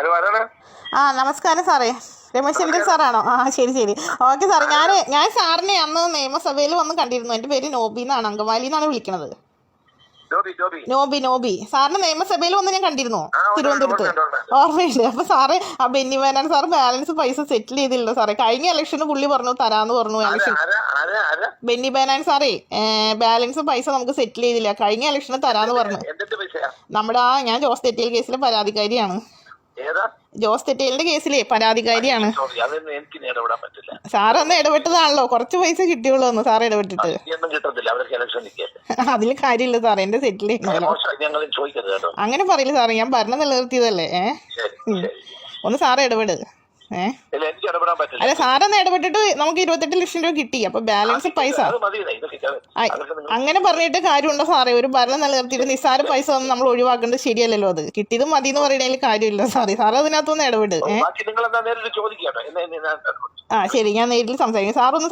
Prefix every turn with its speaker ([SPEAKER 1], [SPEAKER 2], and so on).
[SPEAKER 1] Hello ആരാണ്?
[SPEAKER 2] ആ നമസ്കാരം സാറേ. രമേശ് ചന്ദ്രൻ സാറാണോ? ആ ശരി ശരി. ഓക്കെ സാറേ ഞാൻ ഞാൻ സാറിനെ അന്ന് നിയമസഭയിൽ വന്ന് കണ്ടിരുന്നു. എന്റെ പേര് നോബി എന്നാണ് അങ്കമാലി എന്നാണ്
[SPEAKER 1] ജോബി
[SPEAKER 2] നോബി നോബി. സാറിന് നിയമസഭയിൽ വന്ന് ഞാൻ കണ്ടിരുന്നു തിരുവനന്തപുരത്ത്. ഓർമ്മയുണ്ട്. അപ്പൊ സാറ് ആ ബെന്നി വേനാൻ സാർ ബാലൻസ് പൈസ സെറ്റിൽ ചെയ്തില്ല സാറേ. കഴിഞ്ഞ ഇലക്ഷന് പുള്ളി പറഞ്ഞു തരാന്ന് പറഞ്ഞു ഇലക്ഷൻ ബെന്നി ബേനാൻ സാറേ ബാലൻസ് പൈസ നമുക്ക് സെറ്റിൽ ചെയ്തില്ല. കഴിഞ്ഞ ഇലക്ഷന് തരാന്ന് പറഞ്ഞു. നമ്മുടെ ആ ഞാൻ ജോസ് തെറ്റിയൽ കേസിലെ പരാതിക്കാരിയാണ്. ജോസ് തെറ്റേലിന്റെ കേസിലെ പരാതിക്കാരിയാണ്.
[SPEAKER 1] സോറി അതൊന്നും എനിക്ക് ഇനി ഇടപെടാൻ പറ്റില്ല.
[SPEAKER 2] സാർ അന്ന് ഇടപെട്ടതാണല്ലോ. കുറച്ച് പൈസ കിട്ടിയുള്ളൂ ഒന്ന് സാർ ഇടപെട്ടിട്ട് അതിൽ കാര്യമില്ല സാറേ. എന്റെ സെറ്റിൽ അങ്ങനെ പറയില്ല സാറേ. ഞാൻ ഭരണം നിലനിർത്തിയതല്ലേ ഒന്ന് സാറേ ഇടപെട്. അല്ല സാറൊന്ന് ഇടപെട്ടിട്ട് നമുക്ക് ഇരുപത്തെട്ട് ലക്ഷം രൂപ കിട്ടി. അപ്പൊ ബാലൻസ് പൈസ. അങ്ങനെ പറഞ്ഞിട്ട് കാര്യമുണ്ടോ സാറേ? ഒരു ഭരണം നിലനിർത്തിയിട്ട് നിസ്സാര പൈസ ഒന്നും നമ്മൾ ഒഴിവാക്കേണ്ടത് ശരിയല്ലല്ലോ അത്. കിട്ടിയത് മതി എന്ന് പറയുന്നതിൽ കാര്യമില്ല സാറേ. സാർ അതിനകത്തൊന്ന് ഇടപെട്.
[SPEAKER 1] നേരിട്ട്
[SPEAKER 2] ആ ശരി. ഞാൻ നേരിൽ സംസാരിക്കും. സാറൊന്ന്